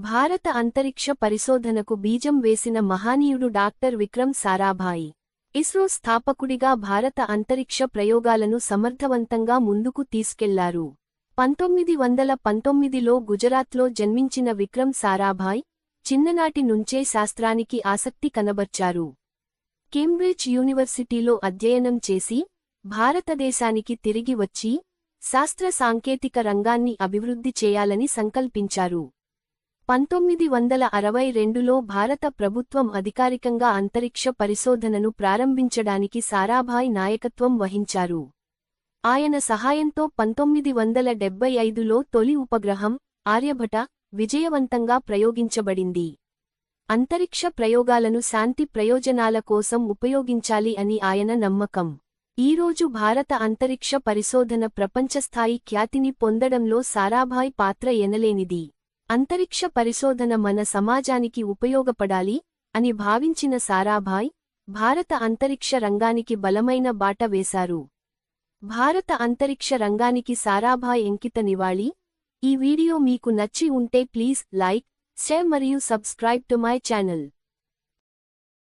భారత అంతరిక్ష పరిశోధనకు బీజం వేసిన మహానీయుడు డాక్టర్ విక్రమ్ సారాభాయి. ఇస్రో స్థాపకుడిగా భారత అంతరిక్ష ప్రయోగాలను సమర్థవంతంగా ముందుకు తీసుకెళ్ళారు. పంతొమ్మిది వందల పంతొమ్మిదిలో గుజరాత్లో జన్మించిన విక్రమ్ సారాభాయ్ చిన్ననాటి నుంచే శాస్త్రానికి ఆసక్తి కనబర్చారు. కేంబ్రిడ్జ్ యూనివర్సిటీలో అధ్యయనం చేసి భారతదేశానికి తిరిగి వచ్చి శాస్త్ర సాంకేతిక రంగాన్ని అభివృద్ధి చేయాలని సంకల్పించారు. పంతొమ్మిది వందల అరవై రెండులో భారత ప్రభుత్వం అధికారికంగా అంతరిక్ష పరిశోధనను ప్రారంభించడానికి సారాభాయ్ నాయకత్వం వహించారు. ఆయన సహాయంతో పంతొమ్మిది వందల డెబ్బై ఐదులో తొలి ఉపగ్రహం ఆర్యభట విజయవంతంగా ప్రయోగించబడింది. అంతరిక్ష ప్రయోగాలను శాంతి ప్రయోజనాల కోసం ఉపయోగించాలి అని ఆయన నమ్మకం. ఈరోజు భారత అంతరిక్ష పరిశోధన ప్రపంచస్థాయి ఖ్యాతిని పొందడంలో సారాభాయ్ పాత్ర ఎనలేనిది. అంతరిక్ష పరిశోధన మన సమాజానికి ఉపయోగపడాలి అని భావించిన సారాభాయ్ భారత అంతరిక్ష రంగానికి బలమైన బాట వేశారు. భారత అంతరిక్ష రంగానికి సారాభాయ్ ఎంకిత నివాళి. ఈ వీడియో మీకు నచ్చి ఉంటే ప్లీజ్ లైక్ షేర్ మరియు సబ్స్క్రైబ్ టు మై ఛానల్.